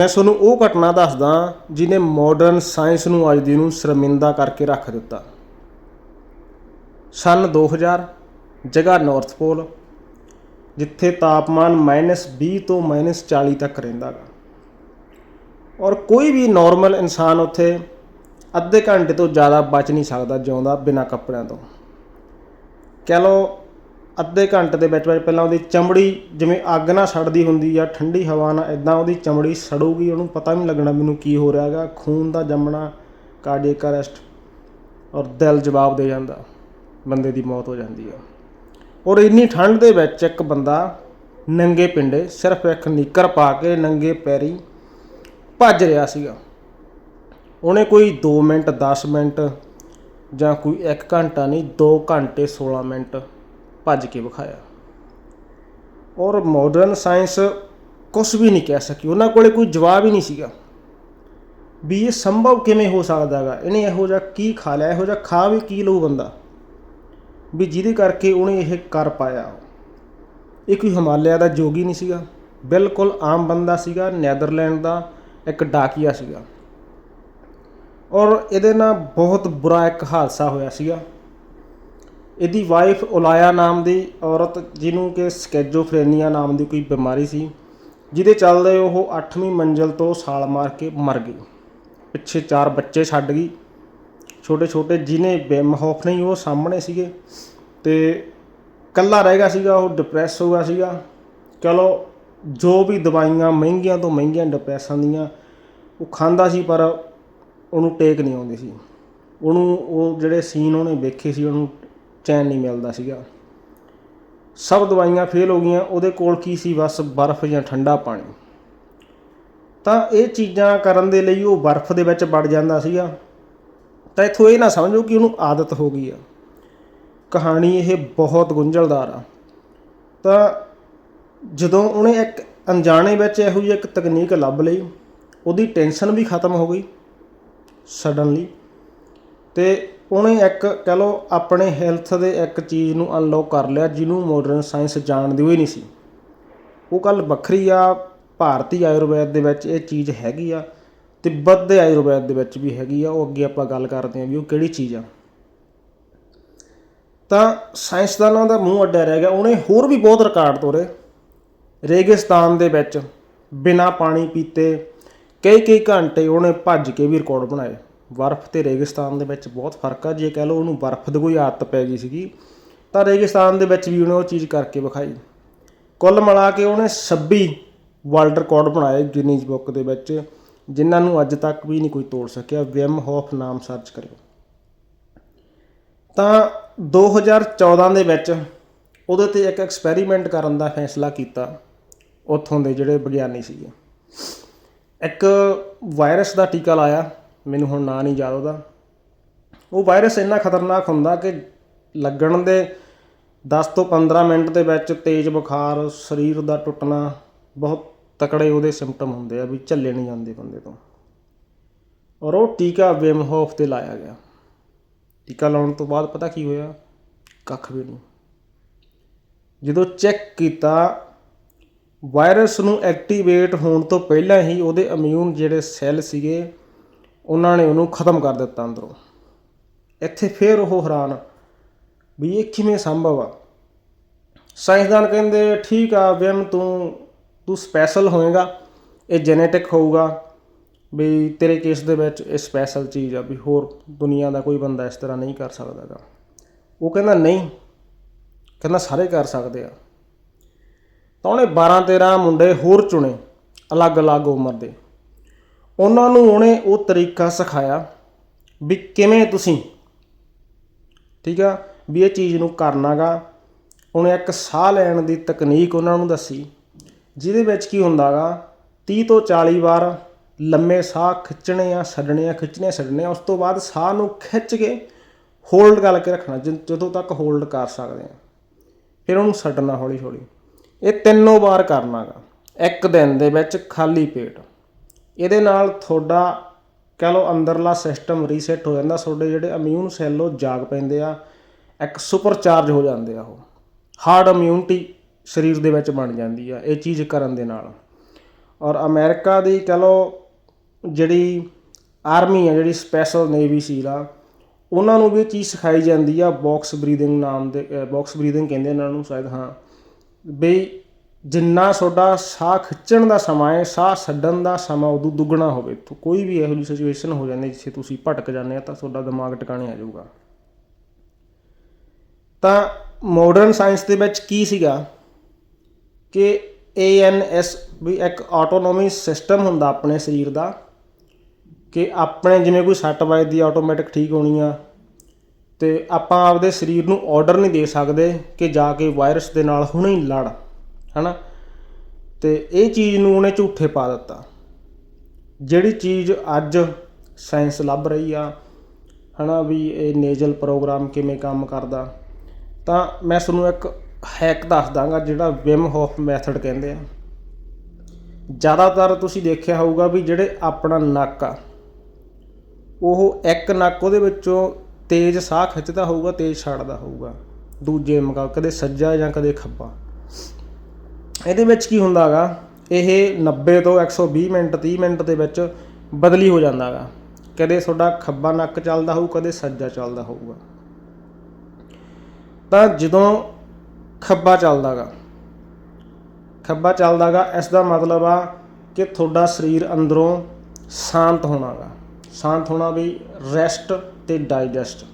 ਮੈਂ ਤੁਹਾਨੂੰ ਉਹ ਘਟਨਾ ਦੱਸਦਾ ਜਿਹਨੇ ਮਾਡਰਨ ਸਾਇੰਸ ਨੂੰ ਅੱਜ ਦੀ ਨੂੰ ਸ਼ਰਮਿੰਦਾ ਕਰਕੇ ਰੱਖ ਦਿੱਤਾ। ਸਨ 2000 ਜਗ੍ਹਾ ਨਾਰਥ ਪੋਲ ਜਿੱਥੇ ਤਾਪਮਾਨ -20 ਤੋਂ -40 ਤੱਕ ਰਹਿੰਦਾ ਗਾ। ਔਰ ਕੋਈ ਵੀ ਨਾਰਮਲ ਇਨਸਾਨ ਉੱਥੇ ਅੱਧੇ ਘੰਟੇ ਤੋਂ ਜ਼ਿਆਦਾ ਬਚ ਨਹੀਂ ਸਕਦਾ ਜਿਉਂਦਾ ਬਿਨਾਂ ਕੱਪੜਿਆਂ ਤੋਂ। ਕਹਿ ਲਓ ਅੱਧੇ ਘੰਟੇ ਦੇ ਵਿੱਚ ਵਿੱਚ ਪਹਿਲਾਂ ਉਹਦੀ ਚਮੜੀ ਜਿਵੇਂ ਅੱਗ ਨਾਲ ਸੜਦੀ ਹੁੰਦੀ ਆ, ਠੰਡੀ ਹਵਾ ਨਾਲ ਇਦਾਂ ਉਹਦੀ ਚਮੜੀ ਸੜੂਗੀ, ਉਹਨੂੰ ਪਤਾ ਨਹੀਂ ਲੱਗਣਾ ਮੈਨੂੰ ਕੀ ਹੋ ਰਿਹਾ ਹੈਗਾ। ਖੂਨ ਦਾ ਜੰਮਣਾ ਕਾਰਡੀਅਕ ਅਰੈਸਟ ਔਰ ਦਿਲ ਜਵਾਬ ਦੇ ਜਾਂਦਾ, ਬੰਦੇ ਦੀ ਮੌਤ ਹੋ ਜਾਂਦੀ ਆ। ਔਰ ਇੰਨੀ ਠੰਡ ਦੇ ਵਿੱਚ ਇੱਕ ਬੰਦਾ ਨੰਗੇ ਪਿੰਡੇ, ਸਿਰਫ ਇੱਕ ਨਿੱਕਰ ਪਾ ਕੇ ਨੰਗੇ ਪੈਰੀ ਭੱਜ ਰਿਹਾ ਸੀਗਾ। ਉਹਨੇ ਕੋਈ 2 ਮਿੰਟ 10 ਮਿੰਟ ਜਾਂ ਕੋਈ 1 ਘੰਟਾ ਨਹੀਂ 2 ਘੰਟੇ 16 ਮਿੰਟ ਭੱਜ ਕੇ ਵਿਖਾਇਆ। ਔਰ ਮਾਡਰਨ ਸਾਇੰਸ ਕੁਝ ਵੀ ਨਹੀਂ ਕਹਿ ਸਕੀ। ਉਹਨਾਂ ਕੋਲੇ ਕੋਈ ਜਵਾਬ ਹੀ ਨਹੀਂ ਸੀਗਾ ਵੀ ਇਹ ਸੰਭਵ ਕਿਵੇਂ ਹੋ ਸਕਦਾ ਹੈਗਾ। ਇਹਨੇ ਇਹੋ ਜਿਹਾ ਕੀ ਖਾ ਲਿਆ, ਇਹੋ ਜਿਹਾ ਖਾ ਵੀ ਕੀ ਲਊ ਬੰਦਾ? ਵੀ ਜਿਹਦੇ ਕਰਕੇ ਉਹਨੇ ਇਹ ਕਰ ਪਾਇਆ। ਇਹ ਕੋਈ ਹਿਮਾਲਿਆ ਦਾ ਜੋਗੀ ਨਹੀਂ ਸੀਗਾ। ਬਿਲਕੁਲ ਆਮ ਬੰਦਾ ਸੀਗਾ, ਨੈਦਰਲੈਂਡ ਦਾ ਇੱਕ ਡਾਕੀਆ ਸੀਗਾ। ਔਰ ਇਹਦੇ ਨਾਲ ਬਹੁਤ ਬੁਰਾ ਇੱਕ ਹਾਦਸਾ ਹੋਇਆ ਸੀਗਾ। ਇਹਦੀ ਵਾਈਫ ਉਲਾਇਆ ਨਾਮ ਦੀ ਔਰਤ ਜਿਹਨੂੰ ਕਿ ਸਕੈਜੋਫਰੇਨੀਆ ਨਾਮ ਦੀ ਕੋਈ ਬਿਮਾਰੀ ਸੀ, ਜਿਹਦੇ ਚੱਲਦੇ ਉਹ 8ਵੀਂ ਮੰਜ਼ਲ ਤੋਂ ਛਾਲ ਮਾਰ ਕੇ ਮਰ ਗਈ। ਪਿੱਛੇ ਚਾਰ ਬੱਚੇ ਛੱਡ ਗਈ। ਛੋਟੇ ਛੋਟੇ ਜਿਹਨੇ ਬਿਮ ਨਹੀਂ, ਉਹ ਸਾਹਮਣੇ ਸੀਗੇ ਤੇ ਕੱਲਾ ਰਹਿ ਗਿਆ ਸੀਗਾ, ਉਹ ਡਿਪਰੈਸ ਹੋ ਗਿਆ ਸੀਗਾ। ਚਲੋ, ਜੋ ਵੀ ਦਵਾਈਆਂ ਮਹਿੰਗੀਆਂ ਤੋਂ ਮਹਿੰਗੀਆਂ ਡਿਪਰੈਸਾਂ ਦੀਆਂ, ਉਹ ਖਾਂਦਾ ਸੀ ਪਰ ਉਹਨੂੰ ਟੇਕ ਨਹੀਂ ਆਉਂਦੀ ਸੀ। ਉਹਨੂੰ ਉਹ ਜਿਹੜੇ ਸੀਨ ਉਹਨੇ ਵੇਖੇ ਸੀ, ਉਹਨੂੰ ਚੈਨ ਨਹੀਂ ਮਿਲਦਾ ਸੀਗਾ। ਸਭ ਦਵਾਈਆਂ ਫੇਲ ਹੋ ਗਈਆਂ, ਉਹਦੇ ਕੋਲ ਕੀ ਸੀ? ਬਸ ਬਰਫ਼ ਜਾਂ ਠੰਡਾ ਪਾਣੀ। ਤਾਂ ਇਹ ਚੀਜ਼ਾਂ ਕਰਨ ਦੇ ਲਈ ਉਹ ਬਰਫ਼ ਦੇ ਵਿੱਚ ਵੜ ਜਾਂਦਾ ਸੀਗਾ। ਤਾਂ ਇਥੋਂ ਇਹ ਨਾ ਸਮਝੋ ਕਿ ਉਹਨੂੰ ਆਦਤ ਹੋ ਗਈ ਆ। ਕਹਾਣੀ ਇਹ ਬਹੁਤ ਗੁੰਝਲਦਾਰ ਆ। ਤਾਂ ਜਦੋਂ ਉਹਨੇ ਇੱਕ ਅਣਜਾਣੇ ਵਿੱਚ ਇਹੋ ਜਿਹੀ ਇੱਕ ਤਕਨੀਕ ਲੱਭ ਲਈ, ਉਹਦੀ ਟੈਨਸ਼ਨ ਵੀ ਖਤਮ ਹੋ ਗਈ, ਸਡਨਲੀ। ਤੇ ਉਹਨੇ ਇੱਕ, ਕਹਿ ਲਓ, ਆਪਣੇ ਹੈਲਥ ਦੇ ਇੱਕ ਚੀਜ਼ ਨੂੰ ਅਨਲੌਕ ਕਰ ਲਿਆ ਜਿਹਨੂੰ ਮਾਡਰਨ ਸਾਇੰਸ ਜਾਣਦੀ ਹੋਈ ਨਹੀਂ ਸੀ। ਉਹ ਗੱਲ ਵੱਖਰੀ ਆ, ਭਾਰਤੀ ਆਯੁਰਵੈਦ ਦੇ ਵਿੱਚ ਇਹ ਚੀਜ਼ ਹੈਗੀ ਆ ਤਿੱਬਤ ਦੇ ਆਯੁਰਵੈਦ ਦੇ ਵਿੱਚ ਵੀ ਹੈਗੀ ਆ। ਉਹ ਅੱਗੇ ਆਪਾਂ ਗੱਲ ਕਰਦੇ ਹਾਂ ਵੀ ਉਹ ਕਿਹੜੀ ਚੀਜ਼ ਆ। ਤਾਂ ਸਾਇੰਸਦਾਨਾਂ ਦਾ ਮੂੰਹ ਅੱਡਿਆ ਰਹਿ ਗਿਆ। ਉਹਨੇ ਹੋਰ ਵੀ ਬਹੁਤ ਰਿਕਾਰਡ ਤੋੜੇ ਰੇਗਿਸਤਾਨ ਦੇ ਵਿੱਚ ਬਿਨਾਂ ਪਾਣੀ ਪੀਤੇ ਕਈ ਕਈ ਘੰਟੇ ਉਹਨੇ ਭੱਜ ਕੇ ਵੀ ਰਿਕਾਰਡ ਬਣਾਏ। ਬਰਫ਼ ਤੇ ਰੇਗਿਸਤਾਨ ਦੇ ਵਿੱਚ ਬਹੁਤ ਫ਼ਰਕ ਆ। ਜੇ ਕਹਿ ਲਓ ਉਹਨੂੰ ਬਰਫ਼ ਦੀ ਕੋਈ ਆਦਤ ਪੈ ਗਈ ਸੀਗੀ, ਤਾਂ ਰੇਗਿਸਤਾਨ ਦੇ ਵਿੱਚ ਵੀ ਉਹਨੇ ਉਹ ਚੀਜ਼ ਕਰਕੇ ਵਿਖਾਈ। ਕੁੱਲ ਮਿਲਾ ਕੇ ਉਹਨੇ 26 ਵਰਲਡ ਰਿਕਾਰਡ ਬਣਾਏ ਗਿਨੀਜ਼ ਬੁੱਕ ਦੇ ਵਿੱਚ, ਜਿਨ੍ਹਾਂ ਨੂੰ ਅੱਜ ਤੱਕ ਵੀ ਨਹੀਂ ਕੋਈ ਤੋੜ ਸਕਿਆ। ਵਿਮ ਹੋਫ ਨਾਮ ਸਰਚ ਕਰਿਓ। ਤਾਂ 2014 ਦੇ ਵਿੱਚ ਉਹਦੇ ਤੇ ਇੱਕ ਐਕਸਪੈਰੀਮੈਂਟ ਕਰਨ ਦਾ ਫੈਸਲਾ ਕੀਤਾ ਉੱਥੋਂ ਦੇ ਜਿਹੜੇ ਵਿਗਿਆਨੀ ਸੀਗੇ। ਇੱਕ ਵਾਇਰਸ ਦਾ ਟੀਕਾ ਲਾਇਆ। ਮੈਨੂੰ ਹੁਣ ਨਾਂ ਨਹੀਂ ਯਾਦ ਉਹਦਾ। ਉਹ ਵਾਇਰਸ ਇੰਨਾ ਖਤਰਨਾਕ ਹੁੰਦਾ ਕਿ ਲੱਗਣ ਦੇ 10 ਤੋਂ 15 ਮਿੰਟ ਦੇ ਵਿੱਚ ਤੇਜ਼ ਬੁਖਾਰ, ਸਰੀਰ ਦਾ ਟੁੱਟਣਾ, ਬਹੁਤ ਤਕੜੇ ਉਹਦੇ ਸਿੰਪਟਮ ਹੁੰਦੇ ਆ ਵੀ ਝੱਲੇ ਨਹੀਂ ਜਾਂਦੇ ਬੰਦੇ ਤੋਂ। ਔਰ ਉਹ ਟੀਕਾ ਵਿਮ ਹੋਫ ਤੇ ਲਾਇਆ ਗਿਆ। ਟੀਕਾ ਲਾਉਣ ਤੋਂ ਬਾਅਦ ਪਤਾ ਕੀ ਹੋਇਆ? ਕੱਖ ਵੀ ਨਹੀਂ। ਜਦੋਂ ਚੈੱਕ ਕੀਤਾ ਵਾਇਰਸ ਨੂੰ ਐਕਟੀਵੇਟ ਹੋਣ ਤੋਂ ਪਹਿਲਾਂ ਹੀ ਉਹਦੇ ਇਮਿਊਨ ਜਿਹੜੇ ਸੈੱਲ ਸੀਗੇ ਉਹਨਾਂ ਨੇ ਉਹਨੂੰ ਖਤਮ ਕਰ ਦਿੱਤਾ ਅੰਦਰੋਂ। ਇੱਥੇ ਫੇਰ ਉਹ ਹੈਰਾਨ ਵੀ ਇਹ ਕਿਵੇਂ ਸੰਭਵ ਆ? ਸਾਇੰਸਦਾਨ ਕਹਿੰਦੇ, ਠੀਕ ਆ ਵਿਮ, ਤੂੰ ਤੂੰ ਸਪੈਸ਼ਲ ਹੋਏਗਾ, ਇਹ ਜੈਨੇਟਿਕ ਹੋਊਗਾ, ਵੀ ਤੇਰੇ ਕੇਸ ਦੇ ਵਿੱਚ ਇਹ ਸਪੈਸ਼ਲ ਚੀਜ਼ ਆ ਵੀ ਹੋਰ ਦੁਨੀਆ ਦਾ ਕੋਈ ਬੰਦਾ ਇਸ ਤਰ੍ਹਾਂ ਨਹੀਂ ਕਰ ਸਕਦਾਗਾ ਉਹ ਕਹਿੰਦਾ, ਨਹੀਂ। ਕਹਿੰਦਾ, ਸਾਰੇ ਕਰ ਸਕਦੇ ਆ। ਤਾਂ ਉਹਨੇ 12 13 ਮੁੰਡੇ ਹੋਰ ਚੁਣੇ, ਅਲੱਗ-ਅਲੱਗ ਉਮਰ ਦੇ। ਉਹਨਾਂ ਨੂੰ ਉਹਨੇ ਉਹ ਤਰੀਕਾ ਸਿਖਾਇਆ ਵੀ ਕਿਵੇਂ ਤੁਸੀਂ, ਠੀਕ ਆ, ਵੀ ਇਹ ਚੀਜ਼ ਨੂੰ ਕਰਨਾਗਾ। ਉਹਨੇ ਇੱਕ ਸਾਹ ਲੈਣ ਦੀ ਤਕਨੀਕ ਉਹਨਾਂ ਨੂੰ ਦੱਸੀ, ਜਿਹਦੇ ਵਿੱਚ ਕੀ ਹੁੰਦਾਗਾ 30 ਤੋਂ 40 ਵਾਰ ਲੰਮੇ ਸਾਹ ਖਿੱਚਣੇ ਆ ਛੱਡਣੇ ਆ, ਖਿੱਚਣੇ ਆ ਛੱਡਣੇ ਆ, ਉਸ ਤੋਂ ਬਾਅਦ ਸਾਹ ਨੂੰ ਖਿੱਚ ਕੇ ਹੋਲਡ ਕਰਕੇ ਰੱਖਣਾ, ਜਿ- ਜਦੋਂ ਤੱਕ ਹੋਲਡ ਕਰ ਸਕਦੇ ਆ। ਫਿਰ ਉਹਨੂੰ ਛੱਡਣਾ ਹੌਲੀ ਹੌਲੀ ਇਹ ਤਿੰਨੋਂ ਵਾਰ ਕਰਨਾਗਾ, ਇੱਕ ਦਿਨ ਦੇ ਵਿੱਚ ਖਾਲੀ ਪੇਟ। ਇਹਦੇ ਨਾਲ ਤੁਹਾਡਾ ਕਹ ਲਓ ਅੰਦਰਲਾ ਸਿਸਟਮ ਰੀਸੈਟ ਹੋ ਜਾਂਦਾ, ਤੁਹਾਡੇ ਜਿਹੜੇ ਇਮਿਊਨ ਸੈੱਲ ਉਹ ਜਾਗ ਪੈਂਦੇ ਆ, ਇੱਕ ਸੁਪਰ ਚਾਰਜ ਹੋ ਜਾਂਦੇ ਆ ਉਹ। ਹਾਰਡ ਇਮਿਊਨਿਟੀ ਸਰੀਰ ਦੇ ਵਿੱਚ ਬਣ ਜਾਂਦੀ ਆ, ਇਹ ਚੀਜ਼ ਕਰਨ ਦੇ ਨਾਲ। ਔਰ ਅਮਰੀਕਾ ਦੀ ਕਹ ਲਓ ਜਿਹੜੀ ਆਰਮੀ ਆ, ਜਿਹੜੀ ਸਪੈਸ਼ਲ ਨੇਵੀ ਸੀਲ ਆ, ਉਹਨਾਂ ਨੂੰ ਵੀ ਇਹ ਚੀਜ਼ ਸਿਖਾਈ ਜਾਂਦੀ ਆ ਬਾਕਸ ਬਰੀਦਿੰਗ ਨਾਮ ਦੇ ਬਾਕਸ ਬਰੀਦਿੰਗ ਕਹਿੰਦੇ ਇਹਨਾਂ ਨੂੰ ਸ਼ਾਇਦ, ਹਾਂ। ਬਈ ਜਿੰਨਾ ਤੁਹਾਡਾ ਸਾਹ ਖਿੱਚਣ ਦਾ ਸਮਾਂ ਹੈ, ਸਾਹ ਛੱਡਣ ਦਾ ਸਮਾਂ ਉਦੋਂ ਦੁੱਗਣਾ ਹੋਵੇ। ਤੋ ਕੋਈ ਵੀ ਇਹੋ ਜਿਹੀ ਸਿਚੁਏਸ਼ਨ ਹੋ ਜਾਂਦੀ ਜਿੱਥੇ ਤੁਸੀਂ ਭਟਕ ਜਾਂਦੇ ਆ ਤਾਂ ਤੁਹਾਡਾ ਦਿਮਾਗ ਟਿਕਾਣੇ ਆ ਜਾਊਗਾ। ਤਾਂ ਮਾਡਰਨ ਸਾਇੰਸ ਦੇ ਵਿੱਚ ਕੀ ਸੀਗਾ? ਕਿ ANS ਵੀ ਇੱਕ ਆਟੋਨੋਮੀ ਸਿਸਟਮ ਹੁੰਦਾ ਆਪਣੇ ਸਰੀਰ ਦਾ, ਕਿ ਆਪਣੇ ਜਿਵੇਂ ਕੋਈ ਸੱਟ ਵੱਜਦੀ ਆਟੋਮੈਟਿਕ ਠੀਕ ਹੋਣੀ ਆ, ਤੇ ਆਪਾਂ ਆਪਦੇ ਸਰੀਰ ਨੂੰ ਆਰਡਰ ਨਹੀਂ ਦੇ ਸਕਦੇ ਕਿ ਜਾ ਕੇ ਵਾਇਰਸ ਦੇ ਨਾਲ ਹੁਣੇ ਹੀ ਲੜ। ਹਨਾ? ਤੇ ਇਹ ਚੀਜ਼ ਨੂੰ ਉਹਨੇ ਝੂਠੇ ਪਾ ਦਿੱਤਾ। ਜਿਹੜੀ ਚੀਜ਼ ਅੱਜ ਸਾਇੰਸ ਲੱਭ ਰਹੀ ਆ, ਹਨਾ, ਵੀ ਇਹ ਨੇਜ਼ਲ ਪ੍ਰੋਗਰਾਮ ਕਿਵੇਂ ਕੰਮ ਕਰਦਾ। ਤਾਂ ਮੈਂ ਤੁਹਾਨੂੰ ਇੱਕ ਹੈਕ ਦੱਸ ਦਾਂਗਾ, ਜਿਹੜਾ ਵਿਮ ਹੋਫ ਮੈਥਡ ਕਹਿੰਦੇ ਆ। ਜ਼ਿਆਦਾਤਰ ਤੁਸੀਂ ਦੇਖਿਆ ਹੋਊਗਾ ਵੀ ਜਿਹੜੇ ਆਪਣਾ ਨੱਕ ਆ, ਉਹ ਇੱਕ ਨੱਕ ਉਹਦੇ ਵਿੱਚੋਂ ਤੇਜ਼ ਸਾਹ ਖਿੱਚਦਾ ਹੋਊਗਾ, ਤੇਜ਼ ਛੱਡਦਾ ਹੋਊਗਾ। ਦੂਜੇ ਮੁਕਾਬਲੇ, ਕਦੇ ਸੱਜਾ ਜਾਂ ਕਦੇ ਖੱਬਾ। ਇਹਦੇ ਵਿੱਚ ਕੀ ਹੁੰਦਾਗਾ ਇਹ 90 ਤੋਂ 120 ਮਿੰਟ 30 ਮਿੰਟ ਦੇ ਵਿੱਚ ਬਦਲੀ ਹੋ ਜਾਂਦਾਗਾ ਕਦੇ ਤੁਹਾਡਾ ਖੱਬਾ ਨੱਕ ਚੱਲਦਾ ਹੋਊ, ਕਦੇ ਸੱਜਾ ਚੱਲਦਾ ਹੋਊਗਾ। ਤਾਂ ਜਦੋਂ ਖੱਬਾ ਚੱਲਦਾਗਾ ਖੱਬਾ ਚੱਲਦਾਗਾ ਇਸ ਦਾ ਮਤਲਬ ਆ ਕਿ ਤੁਹਾਡਾ ਸਰੀਰ ਅੰਦਰੋਂ ਸ਼ਾਂਤ ਹੋਣਾਗਾ ਸ਼ਾਂਤ ਹੋਣਾ ਵੀ ਰੈਸਟ ਤੇ ਡਾਈਜੈਸਟ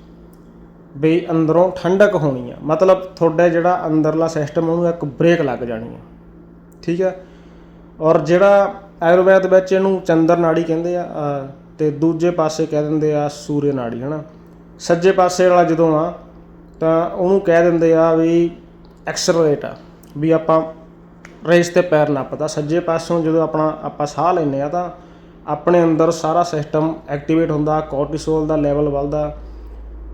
ਵੀ ਅੰਦਰੋਂ ਠੰਡਕ ਹੋਣੀ ਆ। ਮਤਲਬ ਤੁਹਾਡਾ ਜਿਹੜਾ ਅੰਦਰਲਾ ਸਿਸਟਮ ਉਹਨੂੰ ਇੱਕ ਬ੍ਰੇਕ ਲੱਗ ਜਾਣੀ ਆ। ਠੀਕ ਹੈ। ਔਰ ਜਿਹੜਾ ਆਯੁਰਵੈਦ ਵਿੱਚ ਇਹਨੂੰ ਚੰਦਰ ਨਾੜੀ ਕਹਿੰਦੇ ਆ ਅਹ, ਤੇ ਦੂਜੇ ਪਾਸੇ ਕਹਿ ਦਿੰਦੇ ਆ ਸੂਰਯ ਨਾੜੀ ਹਨਾ। ਸੱਜੇ ਪਾਸੇ ਵਾਲਾ ਜਦੋਂ ਆ ਤਾਂ ਉਹਨੂੰ ਕਹਿ ਦਿੰਦੇ ਆ ਵੀ ਐਕਸਲਰੇਟ ਆ ਵੀ ਆਪਾਂ ਰੇਸ ਤੇ ਪੈਰ ਨੱਪਦਾ। ਸੱਜੇ ਪਾਸੋਂ ਜਦੋਂ ਆਪਣਾ ਆਪਾਂ ਸਾਹ ਲੈਂਦੇ ਆ ਤਾਂ ਆਪਣੇ ਅੰਦਰ ਸਾਰਾ ਸਿਸਟਮ ਐਕਟੀਵੇਟ ਹੁੰਦਾ ਕੋਰਟੀਸੋਲ ਦਾ ਲੈਵਲ ਵੱਧਦਾ।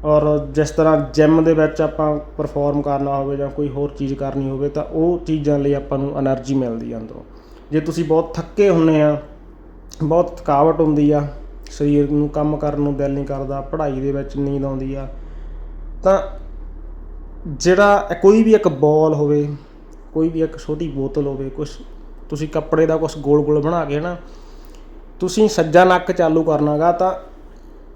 ਔਰ ਜਿਸ ਤਰ੍ਹਾਂ ਜਿਮ ਦੇ ਵਿੱਚ ਆਪਾਂ ਪਰਫੋਰਮ ਕਰਨਾ ਹੋਵੇ ਜਾਂ ਕੋਈ ਹੋਰ ਚੀਜ਼ ਕਰਨੀ ਹੋਵੇ ਤਾਂ ਉਹ ਚੀਜ਼ਾਂ ਲਈ ਆਪਾਂ ਨੂੰ ਐਨਰਜੀ ਮਿਲਦੀ ਆ ਅੰਦਰੋਂ। ਜੇ ਤੁਸੀਂ ਬਹੁਤ ਥੱਕੇ ਹੁੰਨੇ ਆ, ਬਹੁਤ ਥਕਾਵਟ ਹੁੰਦੀ ਆ, ਸਰੀਰ ਨੂੰ ਕੰਮ ਕਰਨ ਨੂੰ ਦਿਲ ਨਹੀਂ ਕਰਦਾ, ਪੜ੍ਹਾਈ ਦੇ ਵਿੱਚ ਨੀਂਦ ਆਉਂਦੀ ਆ, ਤਾਂ ਜਿਹੜਾ ਕੋਈ ਵੀ ਇੱਕ ਬੋਲ ਹੋਵੇ, ਕੋਈ ਵੀ ਇੱਕ ਛੋਟੀ ਬੋਤਲ ਹੋਵੇ ਕੁਝ ਤੁਸੀਂ ਕੱਪੜੇ ਦਾ ਕੁਝ ਗੋਲ ਗੋਲ ਬਣਾ ਕੇ ਨਾ, ਤੁਸੀਂ ਸੱਜਾ ਨੱਕ ਚਾਲੂ ਕਰਨਾਗਾ ਤਾਂ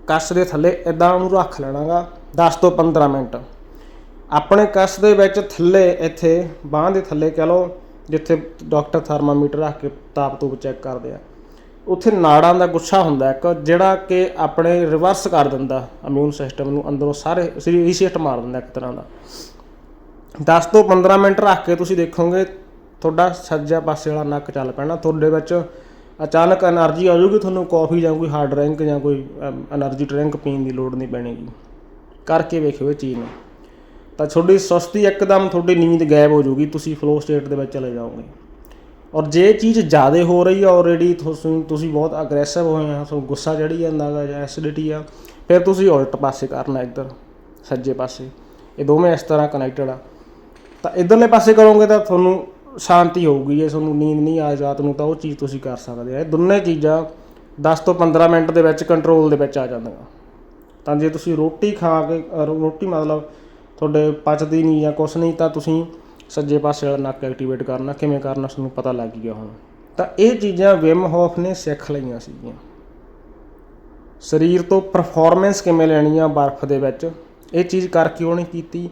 ਕੱਸ ਦੇ ਥੱਲੇ ਇਦਾਂ ਉਹਨੂੰ ਰੱਖ ਲੈਣਾਗਾ 10 ਤੋਂ 15 ਮਿੰਟ। ਆਪਣੇ ਕੱਸ ਦੇ ਵਿੱਚ ਥੱਲੇ ਇੱਥੇ, ਬਾਹ ਦੇ ਥੱਲੇ ਕਹ ਲਓ, ਜਿੱਥੇ ਡਾਕਟਰ ਥਰਮਾਮੀਟਰ ਰੱਖ ਕੇ ਤਾਪ ਤੂਪ ਚੈੱਕ ਕਰਦੇ ਆ। ਉੱਥੇ ਨਾੜਾਂ ਦਾ ਗੁੱਛਾ ਹੁੰਦਾ ਇੱਕ, ਜਿਹੜਾ ਕਿ ਆਪਣੇ ਰਿਵਰਸ ਕਰ ਦਿੰਦਾ ਇਮਿਊਨ ਸਿਸਟਮ ਨੂੰ ਅੰਦਰੋਂ ਸਾਰੇ ਰੀਸੈਟ ਮਾਰ ਦਿੰਦਾ ਇੱਕ ਤਰ੍ਹਾਂ ਦਾ। 10 ਤੋਂ 15 ਮਿੰਟ ਰੱਖ ਕੇ ਤੁਸੀਂ ਦੇਖੋਗੇ, ਤੁਹਾਡਾ ਸੱਜਾ ਪਾਸੇ ਵਾਲਾ ਨੱਕ ਚੱਲ ਪੈਣਾ, ਤੁਹਾਡੇ ਵਿੱਚ ਅਚਾਨਕ ਐਨਰਜੀ ਆ ਜੂਗੀ ਤੁਹਾਨੂੰ ਕਾਫੀ ਜਾਂ ਕੋਈ ਹਾਰਡ ਡਰਿੰਕ ਜਾਂ ਕੋਈ ਐਨਰਜੀ ਡਰਿੰਕ ਪੀਣ ਦੀ ਲੋੜ ਨਹੀਂ ਪੈਣੀਗੀ ਕਰਕੇ ਵੇਖਿਓ ਇਹ ਚੀਜ਼ ਨੂੰ। ਤਾਂ ਤੁਹਾਡੀ ਸਸਤੀ ਇੱਕਦਮ ਤੁਹਾਡੀ ਨੀਂਦ ਗਾਇਬ ਹੋ ਜਾਊਗੀ, ਤੁਸੀਂ ਫਲੋ ਸਟੇਟ ਦੇ ਵਿੱਚ ਚਲੇ ਜਾਓਗੇ। ਔਰ ਜੇ ਚੀਜ਼ ਜ਼ਿਆਦਾ ਹੋ ਰਹੀ ਹੈ ਆਲਰੇਡੀ ਤੁਸੀਂ ਤੁਸੀਂ ਬਹੁਤ ਅਗਰੈਸਿਵ ਹੋਏ ਆ ਸੋ ਗੁੱਸਾ ਚੜੀ ਜਾਂਦਾ ਹੈ ਜਾਂ ਐਸਿਡਿਟੀ ਆ, ਫਿਰ ਤੁਸੀਂ ਉਲਟ ਪਾਸੇ ਕਰਨਾ ਇੱਧਰ, ਸੱਜੇ ਪਾਸੇ। ਇਹ ਦੋਵੇਂ ਇਸ ਤਰ੍ਹਾਂ ਕਨੈਕਟਡ ਆ। ਤਾਂ ਇਧਰਲੇ ਪਾਸੇ ਕਰੋਗੇ ਤਾਂ ਤੁਹਾਨੂੰ ਸ਼ਾਂਤੀ ਹੋਊਗੀ, ਜੇ ਤੁਹਾਨੂੰ ਨੀਂਦ ਨਹੀਂ ਆ ਰਾਤ ਨੂੰ ਤਾਂ ਉਹ ਚੀਜ਼ ਤੁਸੀਂ ਕਰ ਸਕਦੇ ਆ। ਇਹ ਦੋਨੇ ਚੀਜ਼ਾਂ 10 ਤੋਂ 15 ਮਿੰਟ ਦੇ ਵਿੱਚ ਕੰਟਰੋਲ ਦੇ ਵਿੱਚ ਆ ਜਾਂਦੀਆਂ। ਤਾਂ ਜੇ ਤੁਸੀਂ ਰੋਟੀ ਖਾ ਕੇ ਰੋਟੀ ਮਤਲਬ ਤੁਹਾਡੇ ਪਚਦੀ ਨਹੀਂ ਜਾਂ ਕੁਛ ਨਹੀਂ, ਤਾਂ ਤੁਸੀਂ ਸੱਜੇ ਪਾਸੇ ਵਾਲਾ ਨੱਕ ਐਕਟੀਵੇਟ ਕਰਨਾ। ਕਿਵੇਂ ਕਰਨਾ, ਤੁਹਾਨੂੰ ਪਤਾ ਲੱਗ ਗਿਆ ਹੁਣ। ਤਾਂ ਇਹ ਚੀਜ਼ਾਂ ਵਿਮ ਹੋਫ ਨੇ ਸਿੱਖ ਲਈਆਂ ਸੀਗੀਆਂ। ਸਰੀਰ ਤੋਂ ਪਰਫਾਰਮੈਂਸ ਕਿਵੇਂ ਲੈਣੀ ਆ ਬਰਫ਼ ਦੇ ਵਿੱਚ, ਇਹ ਚੀਜ਼ ਕਰਕੇ ਉਹਨੇ ਕੀਤੀ।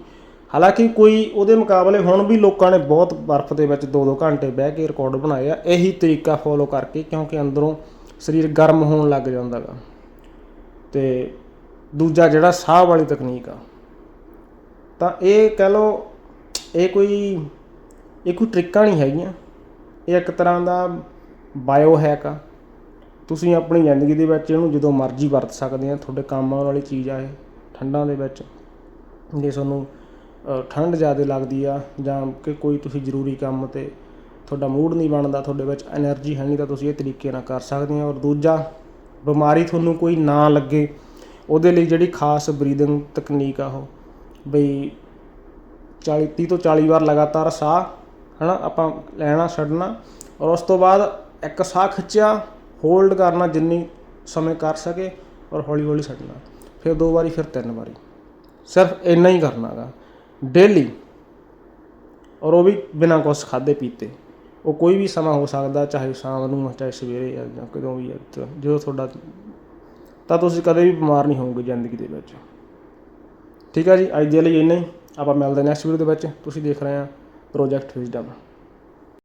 ਹਾਲਾਂਕਿ ਕੋਈ ਉਹਦੇ ਮੁਕਾਬਲੇ ਹੁਣ ਵੀ ਲੋਕਾਂ ਨੇ ਬਹੁਤ ਬਰਫ਼ ਦੇ ਵਿੱਚ 2-2 ਘੰਟੇ ਬਹਿ ਕੇ ਰਿਕਾਰਡ ਬਣਾਏ ਆ, ਇਹੀ ਤਰੀਕਾ ਫੋਲੋ ਕਰਕੇ ਕਿਉਂਕਿ ਅੰਦਰੋਂ ਸਰੀਰ ਗਰਮ ਹੋਣ ਲੱਗ ਜਾਂਦਾਗਾ ਤੇ ਦੂਜਾ ਜਿਹੜਾ ਸਾਹ ਵਾਲੀ ਤਕਨੀਕ ਆ, ਤਾਂ ਇਹ ਕਹਿ ਲਓ, ਇਹ ਕੋਈ ਇਹ ਕੋਈ ਟ੍ਰਿਕਾਂ ਨਹੀਂ ਹੈਗੀਆਂ। ਇਹ ਇੱਕ ਤਰ੍ਹਾਂ ਦਾ ਬਾਇਓ ਹੈਕ ਆ। ਤੁਸੀਂ ਆਪਣੀ ਜ਼ਿੰਦਗੀ ਦੇ ਵਿੱਚ ਇਹਨੂੰ ਜਦੋਂ ਮਰਜ਼ੀ ਵਰਤ ਸਕਦੇ ਆ, ਤੁਹਾਡੇ ਕੰਮ ਆਉਣ ਵਾਲੀ ਚੀਜ਼ ਆ ਇਹ, ਠੰਡਾਂ ਦੇ ਵਿੱਚ। ਜੇ ਤੁਹਾਨੂੰ ਠੰਡ ਜ਼ਿਆਦਾ ਲੱਗਦੀ ਆ ਜਾਂ ਕਿ ਕੋਈ ਤੁਸੀਂ ਜ਼ਰੂਰੀ ਕੰਮ 'ਤੇ ਤੁਹਾਡਾ ਮੂਡ ਨਹੀਂ ਬਣਦਾ, ਤੁਹਾਡੇ ਵਿੱਚ ਐਨਰਜੀ ਹੈ ਨਹੀਂ, ਤਾਂ ਤੁਸੀਂ ਇਹ ਤਰੀਕੇ ਨਾਲ ਕਰ ਸਕਦੇ ਹੋ। ਔਰ ਦੂਜਾ, ਬਿਮਾਰੀ ਤੁਹਾਨੂੰ ਕੋਈ ਨਾ ਲੱਗੇ, ਉਹਦੇ ਲਈ ਜਿਹੜੀ ਖਾਸ ਬਰੀਦਿੰਗ ਤਕਨੀਕ ਆ ਉਹ। ਬਈ 40 30 ਤੋਂ 40 ਵਾਰ ਲਗਾਤਾਰ ਸਾਹ, ਹਨਾ, ਆਪਾਂ ਲੈਣਾ, ਛੱਡਣਾ, ਔਰ ਉਸ ਤੋਂ ਬਾਅਦ ਇੱਕ ਸਾਹ ਖਿੱਚਿਆ ਹੋਲਡ ਕਰਨਾ ਜਿੰਨੀ ਸਮੇਂ ਕਰ ਸਕੇ, ਔਰ ਹੌਲੀ ਹੌਲੀ ਛੱਡਣਾ। ਫਿਰ ਦੋ ਵਾਰੀ, ਫਿਰ ਤਿੰਨ ਵਾਰੀ। ਸਿਰਫ ਇੰਨਾ ਹੀ ਕਰਨਾਗਾ। ਡੇਲੀ ਔਰ ਉਹ ਵੀ ਬਿਨਾਂ ਕੁਛ ਖਾਦੇ ਪੀਤੇ। ਉਹ ਕੋਈ ਵੀ ਸਮਾਂ ਹੋ ਸਕਦਾ, ਚਾਹੇ ਸ਼ਾਮ ਨੂੰ, ਚਾਹੇ ਸਵੇਰੇ ਜਾਂ ਕਦੋਂ ਵੀ ਜਦੋਂ ਤੁਹਾਡਾ ਤਾਂ ਤੁਸੀਂ ਕਦੇ ਵੀ ਬਿਮਾਰ ਨਹੀਂ ਹੋਵੋਗੇ ਜ਼ਿੰਦਗੀ ਦੇ ਵਿੱਚ। ਠੀਕ ਆ ਜੀ, ਅੱਜ ਦੇ ਲਈ ਇੰਨਾ ਹੀ। ਆਪਾਂ ਮਿਲਦੇ ਨੈਕਸਟ ਵੀਡੀਓ ਦੇ ਵਿੱਚ। ਤੁਸੀਂ ਦੇਖ ਰਹੇ ਆ ਪ੍ਰੋਜੈਕਟ ਵਿਜ਼ਡਮ